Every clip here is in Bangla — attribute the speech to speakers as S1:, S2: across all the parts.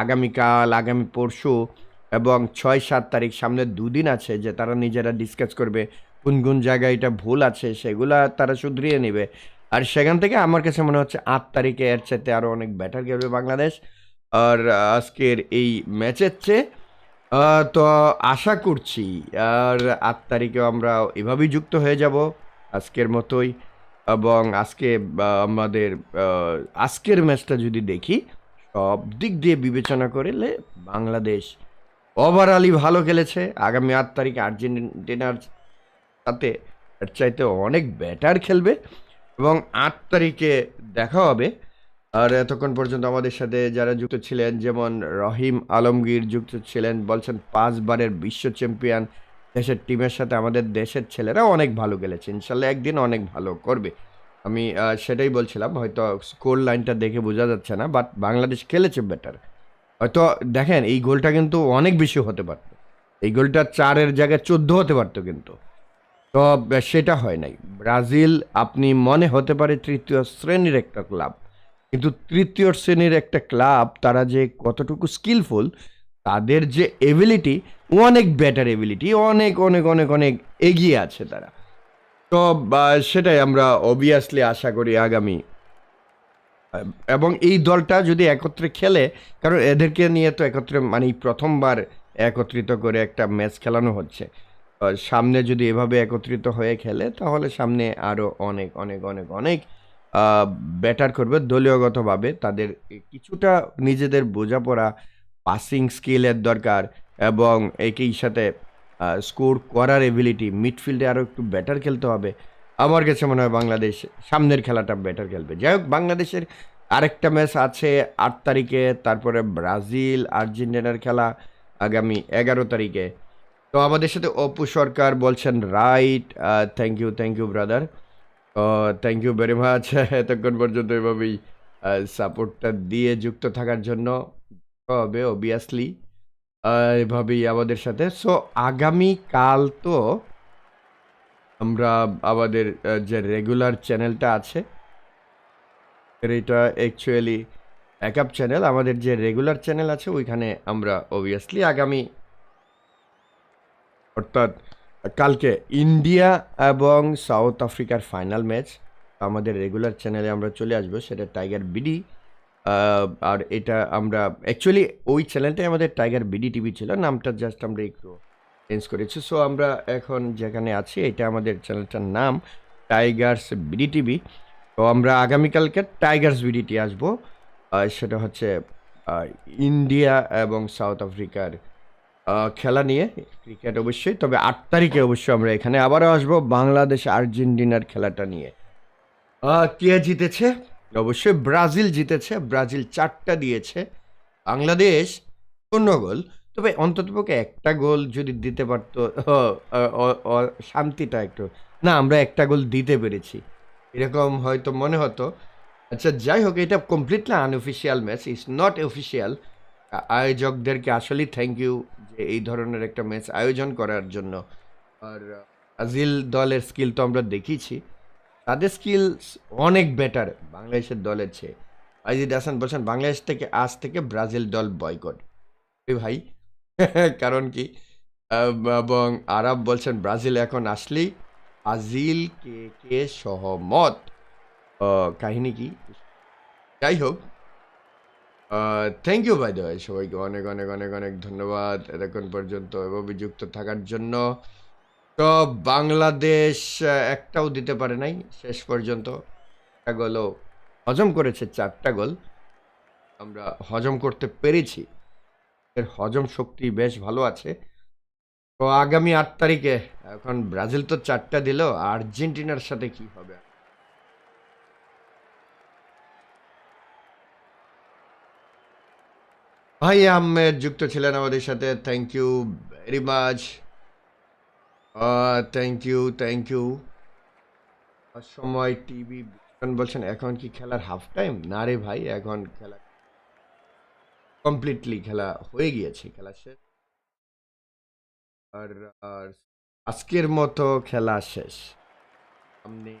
S1: আগামীকাল, আগামী পরশু এবং ছয় সাত তারিখ সামনে দুদিন আছে যে তারা নিজেরা ডিসকাস করবে কোন কোন জায়গায় এটা ভুল আছে সেগুলা তারা শুধরিয়ে নেবে। আর সেখান থেকে আমার কাছে মনে হচ্ছে আট তারিখে এর চাইতে আরও অনেক ব্যাটার খেলবে বাংলাদেশ। আর আজকের এই ম্যাচের চেয়ে তো আশা করছি, আর আট তারিখেও আমরা এভাবেই যুক্ত হয়ে যাব আজকের মতোই। এবং আজকে আমাদের আজকের ম্যাচটা যদি দেখি সব দিক দিয়ে বিবেচনা করলে বাংলাদেশ ওভারঅলই ভালো খেলেছে। আগামী আট তারিখে আর্জেন্টিনার সাথে এর চাইতে অনেক বেটার খেলবে এবং আট তারিখে দেখা হবে। আর এতক্ষণ পর্যন্ত আমাদের সাথে যারা যুক্ত ছিলেন, যেমন রহিম আলমগীর যুক্ত ছিলেন, বলছেন পাঁচবারের বিশ্ব চ্যাম্পিয়ন দেশের টিমের সাথে আমাদের দেশের ছেলেরা অনেক ভালো খেলেছে। ইনশাল্লাহ একদিন অনেক ভালো করবে। আমি সেটাই বলছিলাম, হয়তো স্কোর লাইনটা দেখে বোঝা যাচ্ছে না বাট বাংলাদেশ খেলেছে বেটার হয়তো দেখেন, এই গোলটা কিন্তু অনেক বেশি হতে পারত। এই গোলটা চারের জায়গায় চোদ্দ হতে পারতো কিন্তু। তো সেটা হয় নাই। ব্রাজিল, আপনি মনে হতে পারে তৃতীয় শ্রেণির একটা ক্লাব কিন্তু তৃতীয় শ্রেণির একটা ক্লাব তারা যে কতটুকু স্কিলফুল তাদের যে এবিলিটি অনেক বেটার এবিলিটি অনেক অনেক অনেক অনেক এগিয়ে আছে তারা। তো সেটাই আমরা অবভিয়াসলি আশা করি আগামী। এবং এই দলটা যদি একত্রে খেলে, কারণ এদেরকে নিয়ে তো একত্রে মানে প্রথমবার একত্রিত করে একটা ম্যাচ খেলানো হচ্ছে। সামনে যদি এভাবে একত্রিত হয়ে খেলে, তাহলে সামনে আরও অনেক অনেক অনেক অনেক বেটার করবে দলীয়গতভাবে। তাদের কিছুটা নিজেদের বোঝাপড়া পাসিং স্কিলের দরকার এবং একই সাথে স্কোর করার এবিলিটি মিডফিল্ডে আরও একটু বেটার খেলতে হবে। আমার কাছে মনে হয় বাংলাদেশ সামনের খেলাটা বেটার খেলবে। যাই হোক, বাংলাদেশের আরেকটা ম্যাচ আছে আট তারিখে, তারপরে ব্রাজিল, আর্জেন্টিনার খেলা আগামী এগারো তারিখে। তো আমাদের সাথে অপু সরকার বলছেন right thank you thank you brother thank you very much এতক্ষণ পর্যন্ত এভাবেই সাপোর্টটা দিয়ে যুক্ত থাকার জন্য। হবে অবভিয়াসলি এভাবেই আমাদের সাথে। সো আগামী কাল তো আমরা আমাদের যে রেগুলার চ্যানেলটা আছে, এটা অ্যাকচুয়ালি ব্যাকআপ চ্যানেল আমাদের যে রেগুলার চ্যানেল আছে, ওইখানে আমরা অবভিয়াসলি আগামী, অর্থাৎ কালকে ইন্ডিয়া এবং সাউথ আফ্রিকার ফাইনাল ম্যাচ আমাদের রেগুলার চ্যানেলে আমরা চলে আসব, সেটা টাইগার বিডি আর এটা আমরা অ্যাকচুয়ালি ওই চ্যানেলটাই আমাদের টাইগার বিডি টিভি ছিল, নামটা জাস্ট আমরা একটু চেঞ্জ করেছি। সো আমরা এখন যেখানে আছি, এটা আমাদের চ্যানেলটার নাম টাইগার্স বিডি টিভি তো আমরা আগামীকালকে টাইগার্স বিডিটি আসব সেটা হচ্ছে ইন্ডিয়া এবং সাউথ আফ্রিকার খেলা নিয়ে ক্রিকেট অবশ্যই, তবে আট তারিখে অবশ্যই আমরা এখানে আবারও আসব বাংলাদেশ আর্জেন্টিনার খেলাটা নিয়ে। কে জিতেছে? অবশ্যই ব্রাজিল জিতেছে, ব্রাজিল চারটা দিয়েছে, বাংলাদেশ শূন্য গোল। তবে অন্ততপক্ষে একটা গোল যদি দিতে পারতো শান্তিটা একটু। না, আমরা একটা গোল দিতে পেরেছি। এরকম হয়তো মনে হতো। আচ্ছা যাই হোক, এটা completely unofficial match it's not official আয়োজকদেরকে আসলেই থ্যাংক ইউ যে এই ধরনের একটা ম্যাচ আয়োজন করার জন্য। আর, ব্রাজিল দলের স্কিল তো আমরা দেখিয়েছি। তাদের স্কিলস অনেক বেটার বাংলাদেশের দলের চেয়ে। আজিদ হাসান বলছেন, বাংলাদেশ থেকে আজ থেকে ব্রাজিল দল বয়কট ভাই, কারণ কি? এবং আরব বলছেন, ব্রাজিল এখন আসলেই ব্রাজিল কে কে সহমত কাহিনী কি? যাই হোক। থ্যাংক ইউ বাই দ্য সবাইকে অনেক অনেক অনেক অনেক ধন্যবাদ এতক্ষণ পর্যন্ত এভাবে যুক্ত থাকার জন্য। তো বাংলাদেশ একটাও দিতে পারে নাই। শেষ পর্যন্ত একটা গোলও হজম করেছে, চারটা গোল। আমরা হজম করতে পেরেছি। এর হজম শক্তি বেশ ভালো আছে। তো আগামী আট তারিখে, এখন ব্রাজিল তো চারটা দিল, আর্জেন্টিনার সাথে কি হবে? ভাই আহমেদ, যুক্ত ছিলেন আমাদের সাথে। Thank you very much thank you thank you Somoy TV বলছেন এখন কি খেলার হাফ টাইম না রে ভাই, এখন খেলা কমপ্লিটলি খেলা হয়ে গিয়েছে, খেলা শেষ। আর আর আজকের মতো খেলা শেষ। সামনে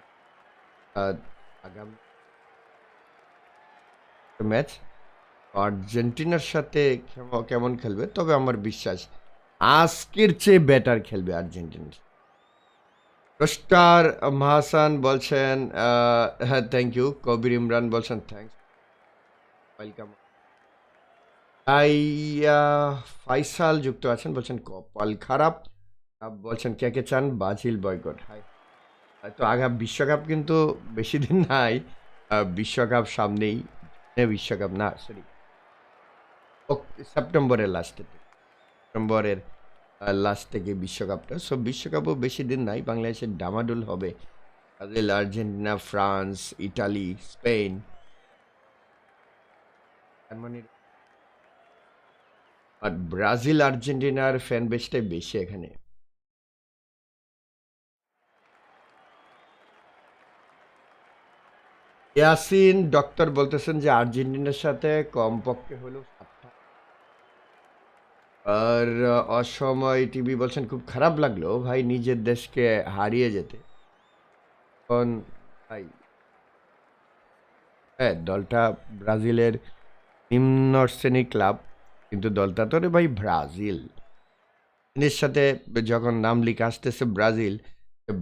S1: আগামী ম্যাচ আর্জেন্টিনার সাথে কেমন খেলবে? তবে আমার বিশ্বাস আজকের চেয়ে বেটার খেলবে আর্জেন্টিনা। রোস্টার মাহাসান বলছেন হ্যাঁ থ্যাংক ইউ কবির ইমরান বলছেন থ্যাংকস ওয়েলকাম তাই ফাইসাল যুক্ত আছেন, বলছেন, কপাল খারাপ। বলছেন, কে কে চান? বাজিল বয়কট। হাই। তো আগা বিশ্বকাপ কিন্তু বেশি দিন নাই। বিশ্বকাপ সামনেই বিশ্বকাপ না সরি সেপ্টেম্বরের লাস্টে সেপ্টেম্বরের লাস্ট থেকে বিশ্বকাপটা। সো বিশ্বকাপও বেশি দিন নাই, বাংলাদেশের ডামাডুল হবে। Brazil, Argentina, France Italy Spain. আর ব্রাজিল, আর্জেন্টিনার ফ্যান বেসটাই বেশি এখানে। ইয়াসিন ডক্টর বলতেছেন যে আর্জেন্টিনার সাথে কমপক্ষে হলেও আর অসময় টিভি বলছেন, খুব খারাপ লাগল ভাই নিজের দেশকে হারিয়ে যেতে। এখন ভাই হ্যাঁ দলটা ব্রাজিলের নিম্ন শ্রেণির ক্লাব, কিন্তু দলটা তো রে ভাই ব্রাজিল। এর সাথে যখন নাম লিখে আসতেছে ব্রাজিল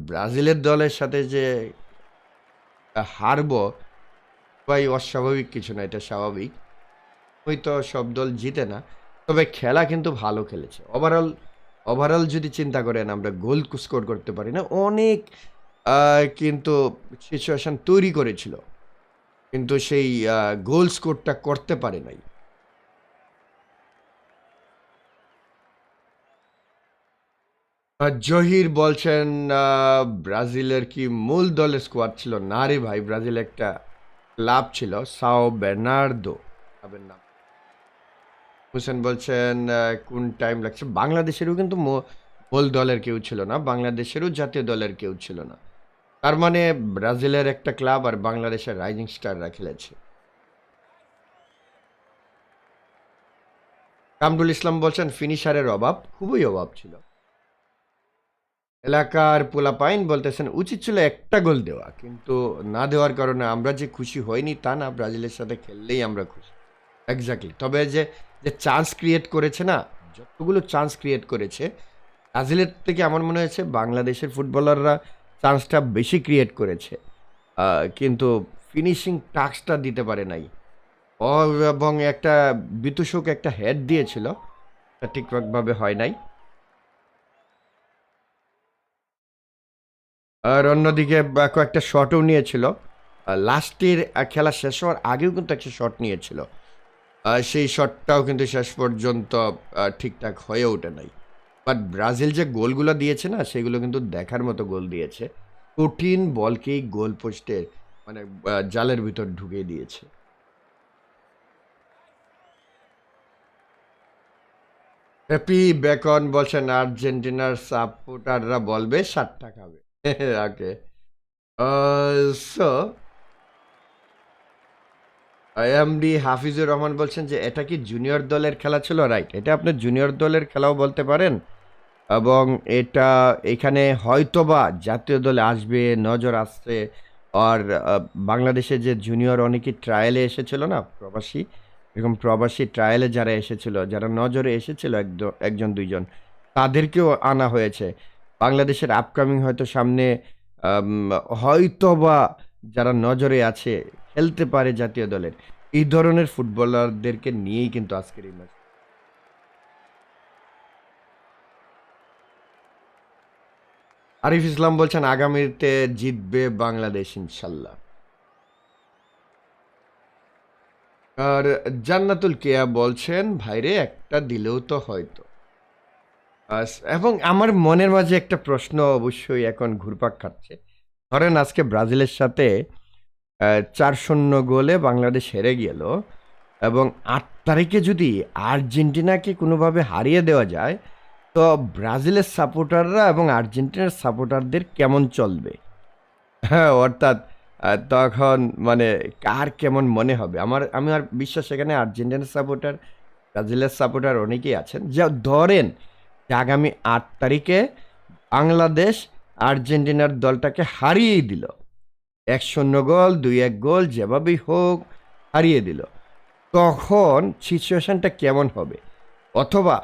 S1: ব্রাজিলের দলের সাথে যে হারবো, ভাই অস্বাভাবিক কিছু না, এটা স্বাভাবিক। হয়তো সব দল জিতে না। তবে খেলা কিন্তু ভালো খেলেছে। ওভারঅল ওভারঅল যদি চিন্তা করেন, আমরা গোল স্কোর করতে পারি না। অনেক কিন্তু সিচুয়েশন তৈরি করেছিল। কিন্তু সেই গোল স্কোরটা করতে পারে নাই। জহির বলছেন ব্রাজিলের কি মূল দলের স্কোয়াড ছিল? না রে ভাই, ব্রাজিল একটা ক্লাব ছিল সাও বের্নার্দো নাম। হোসেন বলছেন কোন টাইম লাগছে? বাংলাদেশেরও কিন্তু মূল দলের কেউ ছিল না, বাংলাদেশেরও জাতীয় দলের কেউ ছিল না। তার মানে ব্রাজিলের একটা ক্লাব আর বাংলাদেশের রাইজিং স্টাররা খেলেছে। কামরুল ইসলাম বলছেন, ফিনিশারের অভাব, খুবই অভাব ছিল। এলাকার পোলাপাইন বলতেছেন, উচিত ছিল একটা গোল দেওয়া, কিন্তু না দেওয়ার কারণে আমরা যে খুশি হইনি তা না, ব্রাজিলের সাথে খেললেই আমরা খুশি। এক্স্যাক্টলি তবে যে যে চান্স ক্রিয়েট করেছে না, যতগুলো চান্স ক্রিয়েট করেছে, ব্রাজিলের থেকে আমার মনে হয়েছে বাংলাদেশের ফুটবলাররা চান্সটা বেশি ক্রিয়েট করেছে। কিন্তু ফিনিশিং টাস্কটা দিতে পারে নাই। এবং একটা বিতুষক একটা হেড দিয়েছিল ঠিকঠাকভাবে হয় নাই। আর অন্যদিকে কয়েকটা শটও নিয়েছিল। লাস্টের খেলা শেষ হওয়ার আগেও কিন্তু একটা শট নিয়েছিল। সেই শটটাও কিন্তু শেষ পর্যন্ত ঠিকঠাক হয়ে ওঠে নাই। বাট ব্রাজিল যে গোলগুলো দিয়েছে না, সেগুলো কিন্তু দেখার মতো গোল দিয়েছে। কঠিন বলকেই গোল পোস্টের মানে জালের ভিতর ঢুকিয়ে দিয়েছে। হ্যাপি বেকন বলছেন, আর্জেন্টিনার সাপোর্টাররা বলবে, সাতটা খাবে। Okay. So MD Hafizur Rahman বলছেন যে, এটা কি জুনিয়র দলের খেলা ছিল? রাইট এটা আপনি জুনিয়র দলের খেলাও বলতে পারেন। এবং এটা এখানে হয়তোবা জাতীয় দলে আসবে, নজর আসছে। আর বাংলাদেশে যে জুনিয়র অনেকেই ট্রায়ালে এসেছিল না, প্রবাসী? এরকম প্রবাসী ট্রায়ালে যারা এসেছিল, যারা নজরে এসেছিল একজন, দুইজন, তাদেরকেও আনা হয়েছে। বাংলাদেশের আপকামিং হয়তো সামনে হয়তোবা যারা নজরে আছে খেলতে পারে জাতীয় দলের। এই ধরনের ফুটবলারদেরকে নিয়েই কিন্তু আজকের এই ম্যাচ। আরিফ ইসলাম বলছেন, আগামীতে জিতবে বাংলাদেশ, ইনশাল্লাহ। আর জান্নাতুল কেয়া বলছেন, ভাইরে, একটা দিলেও তো হয়তো। এবং আমার মনের মাঝে একটা প্রশ্ন অবশ্যই এখন ঘুরপাক খাচ্ছে। ধরেন আজকে ব্রাজিলের সাথে চার শূন্য গোলে বাংলাদেশ হেরে গেল। এবং আট তারিখে যদি আর্জেন্টিনাকে কোনোভাবে হারিয়ে দেওয়া যায়, তো ব্রাজিলের সাপোর্টাররা এবং আর্জেন্টিনার সাপোর্টারদের কেমন চলবে? হ্যাঁ অর্থাৎ তখন মানে কার কেমন মনে হবে? আমার আমার বিশ্বাস এখানে আর্জেন্টিনার সাপোর্টার, ব্রাজিলের সাপোর্টার অনেকেই আছেন। যা, ধরেন যে আগামী আট তারিখে বাংলাদেশ আর্জেন্টিনার দলটাকে হারিয়েই দিল। এক শূন্য গোল, দুই এক গোল, যেভাবেই হোক, হারিয়ে দিল। তখন সিচুয়েশনটা কেমন হবে? অথবা,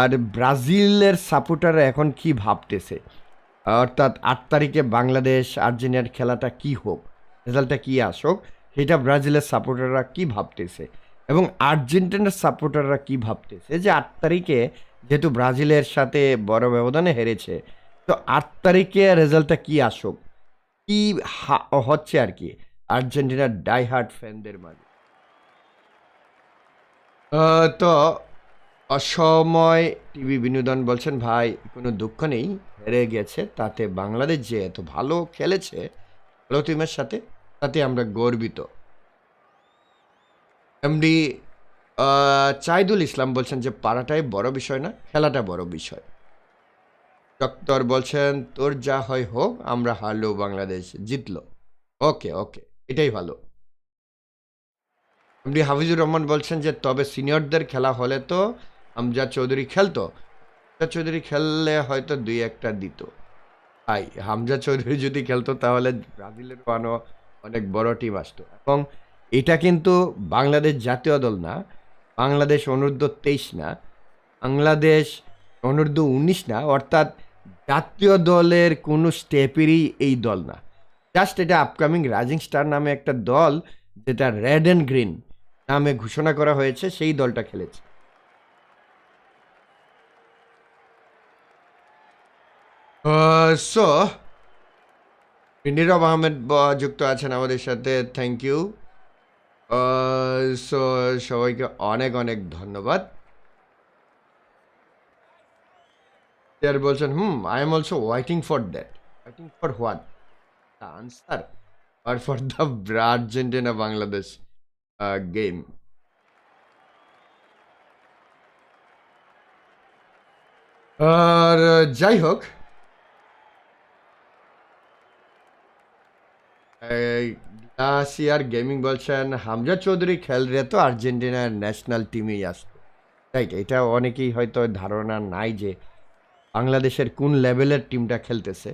S1: আর ব্রাজিলের সাপোর্টাররা এখন কি ভাবতেছে? অর্থাৎ আট তারিখে বাংলাদেশ আর্জেন্টিনার খেলাটা কি হোক, রেজাল্টটা কি আসুক, সেটা ব্রাজিলের সাপোর্টাররা কি ভাবতেছে? এবং আর্জেন্টিনার সাপোর্টাররা কি ভাবতেছে যে আট তারিখে যেহেতু ব্রাজিলের সাথে বড় ব্যবধানে হেরেছে, তো আট তারিখে রেজাল্টটা কি আসুক? কি হচ্ছে আর কি, আর্জেন্টিনার ডাইহার্ট ফ্যানদের মাঝে? তো অসময় টিভি বিনোদন বলছেন, ভাই, কোনো দুঃখ নেই, হেরে গেছে, তাতে বাংলাদেশ যে এত ভালো খেলেছে, ভালো টিমের সাথে, তাতে আমরা গর্বিত। এমডি চাইদুল ইসলাম বলছেন যে, পাড়াটাই বড় বিষয় না, খেলাটা বড় বিষয়। ডক্টর বলছেন, তোর যা হয় হোক, আমরা হারলো, বাংলাদেশ জিতলো। ওকে ওকে, এটাই ভালো। আপনি হাফিজুর রহমান বলছেন যে, তবে সিনিয়রদের খেলা হলে তো আমজাদ চৌধুরী খেলতো। হামজা চৌধুরী খেললে হয়তো দুই একটা দিত। তাই, হামজা চৌধুরী যদি খেলতো, তাহলে ব্রাজিলের পানো অনেক বড় টিম আসতো। এবং এটা কিন্তু বাংলাদেশ জাতীয় দল না, বাংলাদেশ অনূর্ধ্ব তেইশ না, বাংলাদেশ অনূর্ধ্ব উনিশ না, অর্থাৎ জাতীয় দলের কোনো স্টেপেরই এই দল না। জাস্ট এটা আপকামিং রাইজিং স্টার নামে একটা দল, যেটা রেড অ্যান্ড গ্রিন নামে ঘোষণা করা হয়েছে, সেই দলটা খেলেছে। সো নীরব আহমেদ যুক্ত আছেন আমাদের সাথে থ্যাংক ইউ সো সবাইকে অনেক অনেক ধন্যবাদ। আর বলছেন হুম I am also waiting for that waiting for what the answer R for the Argentina Bangladesh game আর যাই হোক গ্লাসিয়ার গেমিং বলছেন হামজা চৌধুরী খেললে তো আর্জেন্টিনার ন্যাশনাল টিমেই আসতো রাইট এটা অনেকেই হয়তো ধারণা নাই যে বাংলাদেশের কোন লেভেলের টিমটা খেলতেছে?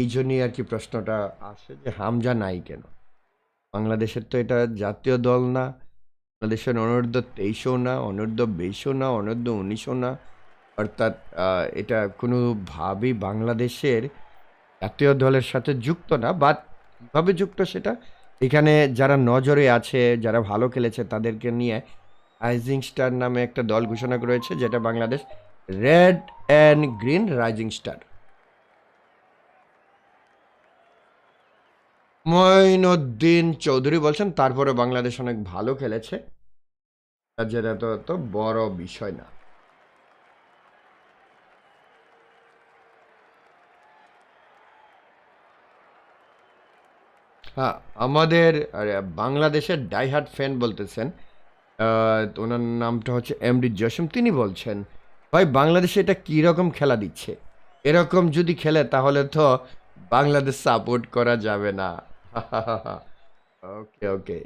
S1: এই জন্যই আর কি প্রশ্নটা আসে যে হামজা নাই কেন? বাংলাদেশের তো এটা জাতীয় দল না, বাংলাদেশের অনূর্ধ্ব তেইশও না, অনূর্ধ্ব বিশও না, অনূর্ধ্ব উনিশও না। অর্থাৎ এটা কোনোভাবেই বাংলাদেশের জাতীয় দলের সাথে যুক্ত না। বাট কীভাবে যুক্ত সেটা? এখানে যারা নজরে আছে, যারা ভালো খেলেছে, তাদেরকে নিয়ে রাইজিং স্টার নামে একটা দল ঘোষণা করেছে, যেটা Bangladesh red and green rising star. Moinuddin Chowdhury বলছেন তারপরে বাংলাদেশ অনেক ভালো খেলেছে। যেটা তো তো বড় বিষয় না। হ্যাঁ আমাদের বাংলাদেশের ডাইহার্ট ফ্যান বলতেছেন ওনার নামটা হচ্ছে এমডি জসিম। তিনি বলছেন ভাই, বাংলাদেশে এটা কী রকম খেলা দিচ্ছে? এরকম যদি খেলে, তাহলে তো বাংলাদেশ সাপোর্ট করা যাবে না। ওকে ওকে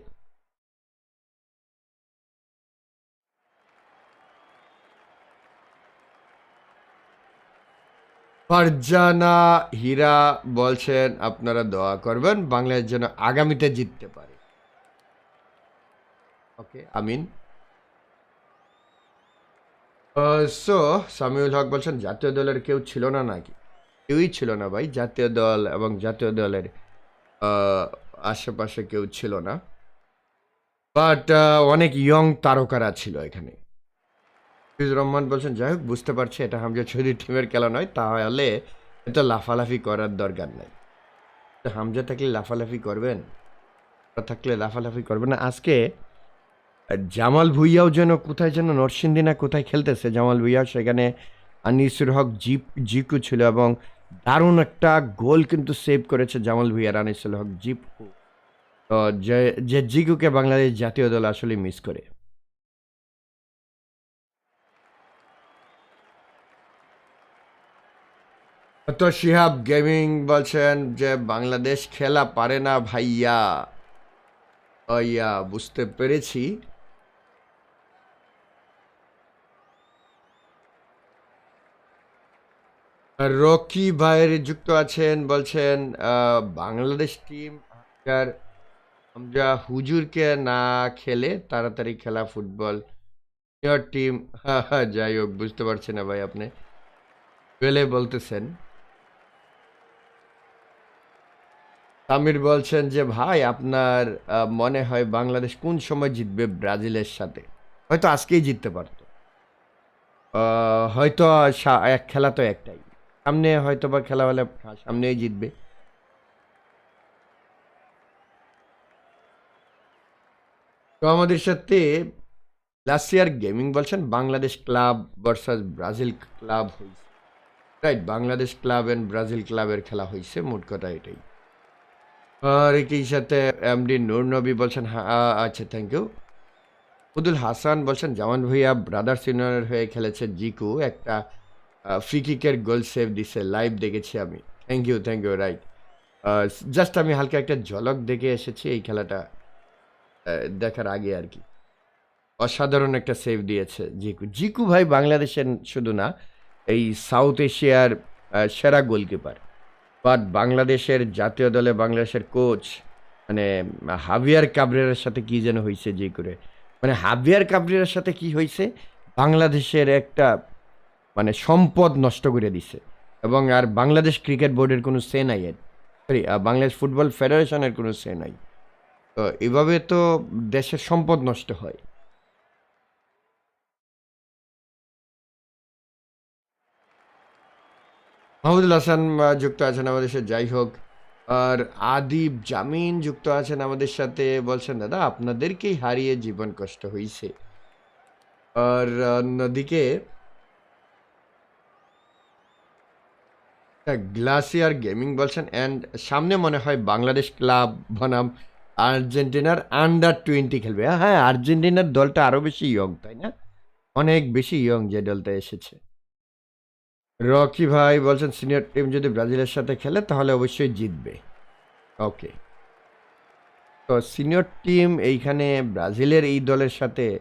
S1: ফারজানা হীরা বলছেন, আপনারা দোয়া করবেন, বাংলাদেশ যেন আগামীতে জিততে পারে। ওকে আমিন। সো সামিউল হক বলছেন, জাতীয় দলের কেউ ছিল না নাকি? কেউই ছিল না ভাই, জাতীয় দল এবং জাতীয় দলের আশেপাশে কেউ ছিল না। বাট অনেক ইয়ং তারকারা ছিল এখানে। ফিজুর রহমান বলছেন, যাই হোক, বুঝতে পারছি, এটা হামজা চৌধুরী টিমের খেলা নয়, তাহলে এত লাফালাফি করার দরকার নাই। হামজা থাকলে লাফালাফি করবেন? থাকলে লাফালাফি করবেন আজকে জামাল ভুইয়াও যেন কোথায় যেন নরসিংদী না কোথায় খেলতেছে, জামাল ভুইয়াও সেখানে আনিসুর হক জিপ জিকু ছিল এবং দারুণ একটা গোল কিন্তু সেভ করেছে জামাল ভুইয়ার আনিসুল হক জিপু। তো যে যে জিকুকে বাংলাদেশ জাতীয় দল আসলে মিস করে। তো শিহাব গেমিং বলছেন যে বাংলাদেশ খেলা পারে না ভাইয়া। ভাইয়া, বুঝতে পেরেছি। রকি ভাইয়ের যুক্ত আছেন, বলছেন বাংলাদেশ টিম আমরা হুজুরকে না খেলে তাড়াতাড়ি খেলা ফুটবল সিনিয়র টিম যাই হোক, বুঝতে পারছি না ভাই আপনি। পেলে বলতেছেন। তামির বলছেন যে, ভাই, আপনার মনে হয় বাংলাদেশ কোন সময় জিতবে ব্রাজিলের সাথে? হয়তো আজকেই জিততে পারতো। হয়তো এক, খেলা তো একটাই। সামনে হয়তো বা খেলা হলে সামনেই জিতবে। তো আমাদের সাথে লাসিয়ার গেমিং বলছেন, Bangladesh club versus Brazil club হয়েছে right Bangladesh club and Brazil ক্লাবের খেলা হয়েছে মোট কথা এটাই। আর একই সাথে এমডি নূর নবী বলছেন হ্যাঁ আচ্ছা থ্যাংক ইউ উদুল হাসান বলছেন, জামান ভুইয়া ব্রাদার্স ইউনিয়নের হয়ে খেলেছে জিকু, একটা ফ্রি কিকের গোল সেভ দিছে লাইভ দেখেছি আমি। Thank you thank you right just আমি হালকা একটা ঝলক দেখে এসেছি এই খেলাটা দেখার আগে আর কি। অসাধারণ একটা সেভ দিয়েছে জিকু। জিকু ভাই বাংলাদেশের শুধু না, এই সাউথ এশিয়ার সেরা গোলকিপার বাট বাংলাদেশের জাতীয় দলে বাংলাদেশের কোচ মানে হাভিয়ার কাবরেরার সাথে কি যেন হয়েছে যে করে মানে হাভিয়ার কাবরেরার সাথে কি হয়েছে বাংলাদেশের একটা মানে সম্পদ নষ্ট করে দিছে। এবং আর বাংলাদেশ ক্রিকেট বোর্ডের কোনো সে নাই এর। সরি বাংলাদেশ ফুটবল ফেডারেশনের কোনো সে নাই। তো এভাবে তো দেশের সম্পদ নষ্ট হয়। মাহমুদুল হাসান যুক্ত আছেন আমাদের সাথে, যাই হোক। আর আদিব জামিন যুক্ত আছেন আমাদের সাথে, বলছেন, দাদা, আপনাদেরকেই হারিয়ে জীবন কষ্ট হয়েছে আর অন্যদিকে গ্লাসিয়ার গেমিং বলছেন অ্যান্ড সামনে মনে হয় বাংলাদেশ ক্লাব বনাম আর্জেন্টিনার আন্ডার টোয়েন্টি খেলবে। হ্যাঁ আর্জেন্টিনার দলটা আরও বেশি ইয়ং তাই না? অনেক বেশি ইয়ং যে দলটা এসেছে। রকি ভাই বলছেন সিনিয়র টিম যদি ব্রাজিলের সাথে খেলে, তাহলে অবশ্যই জিতবে। ওকে তো সিনিয়র টিম এইখানে ব্রাজিলের এই দলের সাথে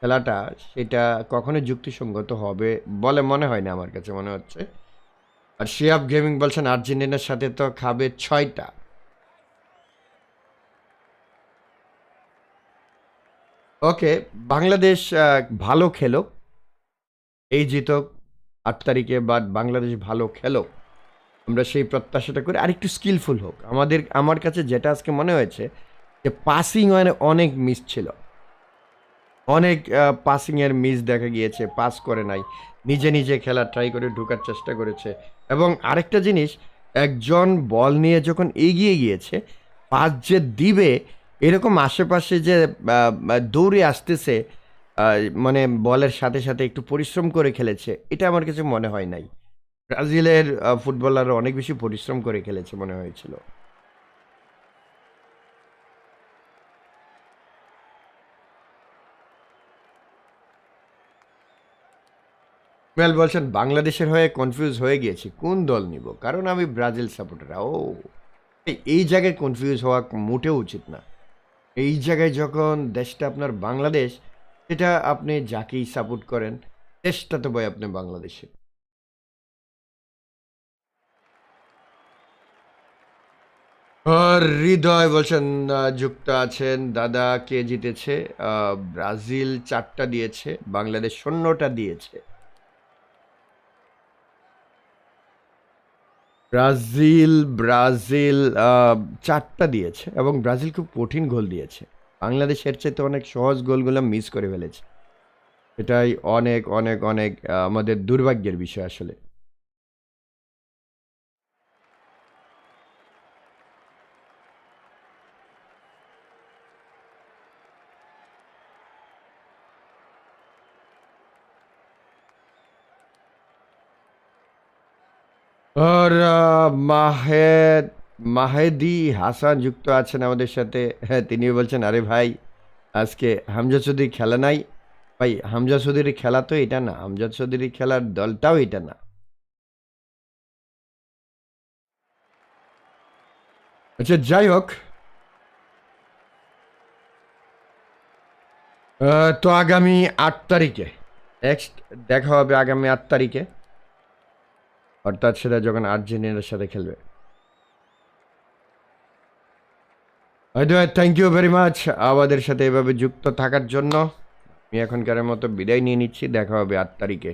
S1: খেলাটা, সেটা কখনো যুক্তিসঙ্গত হবে বলে মনে হয় না আমার কাছে মনে হচ্ছে। আর শিয়াব গেমিং বলছেন আর্জেন্টিনার সাথে তো খাবে ছয়টা। ওকে, বাংলাদেশ ভালো খেলো। এই জিতক, আট তারিখে, বাট বাংলাদেশ ভালো খেলো। আমরা সেই প্রত্যাশাটা করি। আর একটু স্কিলফুল হোক। আমাদের, আমার কাছে যেটা আজকে মনে হয়েছে, যে পাসিং অনেক মিস ছিল। অনেক পাসিংয়ের মিস দেখা গিয়েছে পাস করে নাই। নিজে নিজে খেলা ট্রাই করে ঢোকার চেষ্টা করেছে। এবং আরেকটা জিনিস, একজন বল নিয়ে যখন এগিয়ে গিয়েছে পাস যে দিবে, এরকম আশেপাশে যে দৌড়ে আসতেছে মানে বলের সাথে সাথে একটু পরিশ্রম করে খেলেছে, এটা আমার কাছে মনে হয় নাই। ব্রাজিলের ফুটবলাররা অনেক বেশি পরিশ্রম করে খেলেছে মনে হয়েছিল। মেল বলছেন, বাংলাদেশের হয়ে কনফিউজ হয়ে গিয়েছি। কোন দল নিব? কারণ আমি ব্রাজিল সাপোর্টার ও, এই- জায়গায় কনফিউজ হওয়া মোটেও উচিত না। এই জায়গায় যখন দেশটা আপনার বাংলাদেশ, সেটা আপনি যাকেই সাপোর্ট করেন, দেশটা তো বই আপনি বাংলাদেশে। হৃদয় বলছেন যুক্ত আছেন। দাদা, কে জিতেছে? ব্রাজিল চারটা দিয়েছে, বাংলাদেশ শূন্যটা দিয়েছে। ব্রাজিল ব্রাজিল চারটা দিয়েছে এবং ব্রাজিল খুব কঠিন গোল দিয়েছে। বাংলাদেশের চাইতে অনেক সহজ গোলগুলো মিস করে ফেলেছে। এটাই অনেক অনেক অনেক আমাদের দুর্ভাগ্যের বিষয় আসলে। আর মাহেদ মাহেদি হাসান যুক্ত আছেন আমাদের সাথে। হ্যাঁ তিনি বলছেন, আরে ভাই, আজকে হামজা চৌধুরী খেলা নাই। ভাই, হামজা চৌধুরী খেলা তো এটা না, হামজা চৌধুরী খেলার দলটাও এটা না। আচ্ছা যাই হোক। তো আগামী আট তারিখে নেক্সট দেখা হবে আগামী আট তারিখে। অর্থাৎ সেটা যখন আর্জেন্টিনার সাথে খেলবে। থ্যাংক ইউ ভেরি মাচ আমাদের সাথে এভাবে যুক্ত থাকার জন্য আমি এখনকার মতো বিদায় নিয়ে নিচ্ছি। দেখা হবে আট তারিখে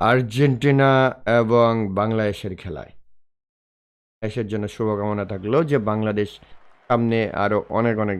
S1: আর্জেন্টিনা এবং বাংলাদেশের খেলায়। দেশের জন্য শুভকামনা থাকল যে বাংলাদেশ সামনে আরও অনেক অনেক